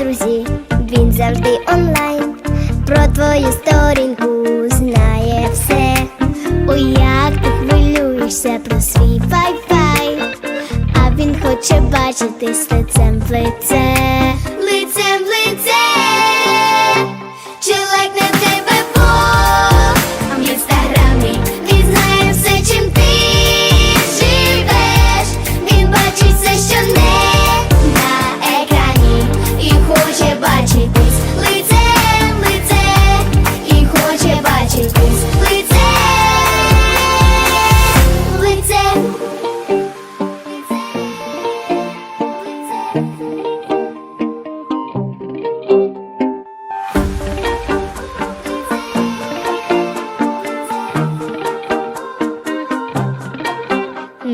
друзі, він завжди онлайн. Про твою сторінку знає все. Ой, як ти хвилюєшся про свій вай-фай, а він хоче бачити з лицем в лице.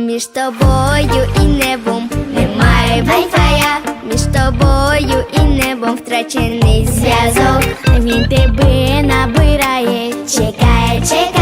Між тобою і небом. Немає вайфая, між тобою і небом втрачений зв'язок. Він тебе набирає, чекає, чекає,